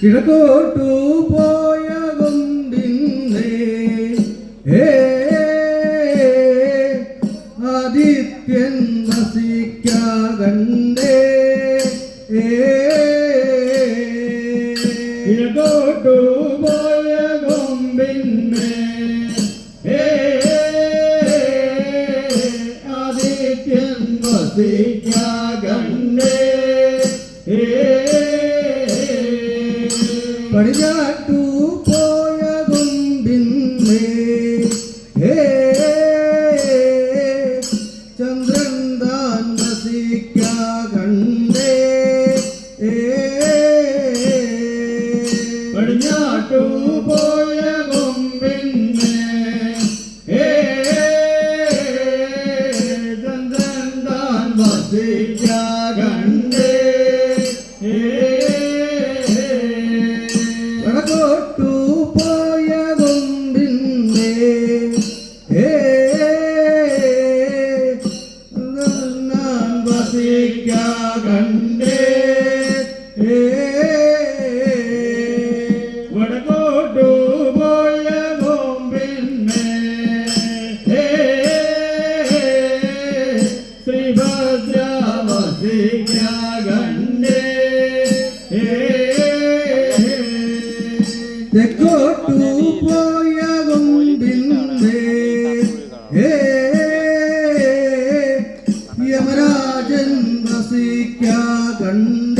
കിഴക്കോട്ടു പോയ കൊണ്ടിന്നേ ആദിത്യൻ വസിക്കാകണ്ടേ കിഴക്കോട്ടു പോയ താമസിക്ക കണ്ട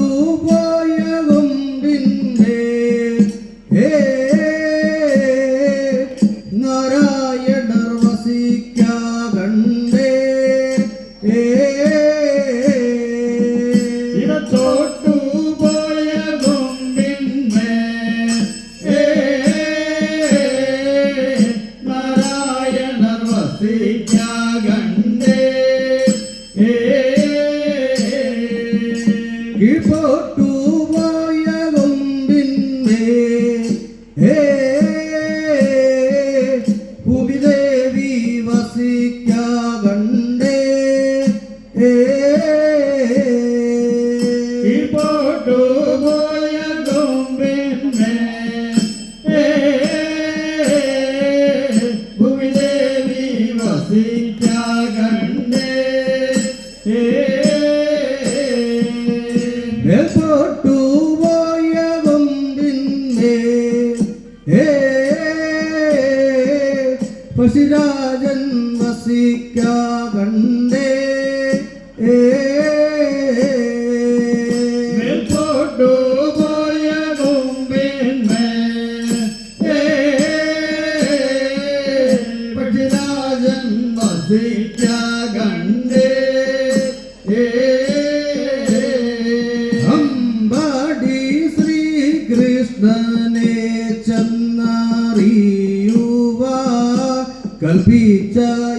പശുരാജൻ വസിക്കാ കണ്ടേ പശുരാജൻ വസിക്കാ കണ്ടേ Chờ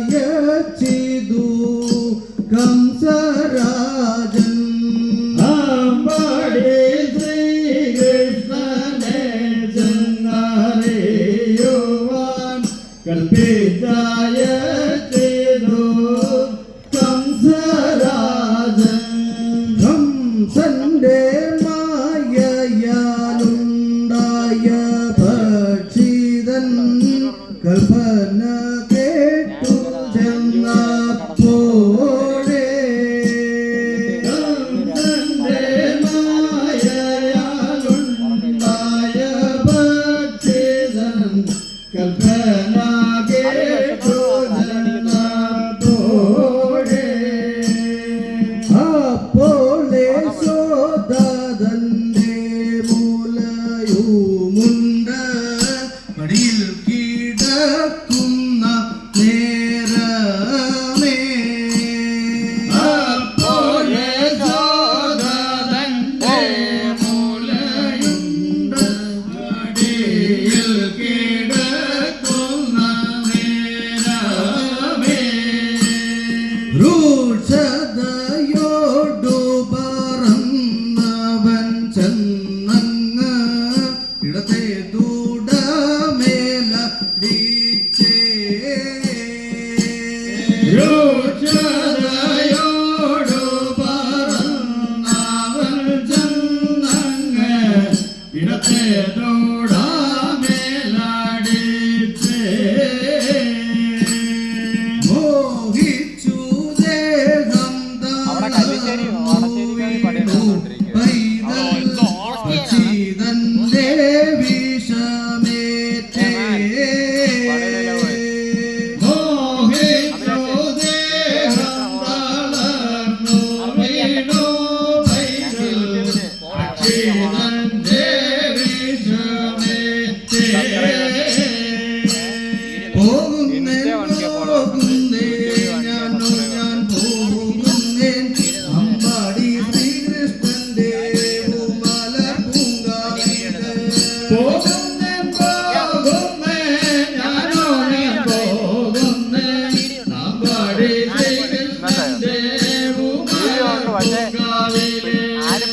me പൂങ്കാവിലെ ആരും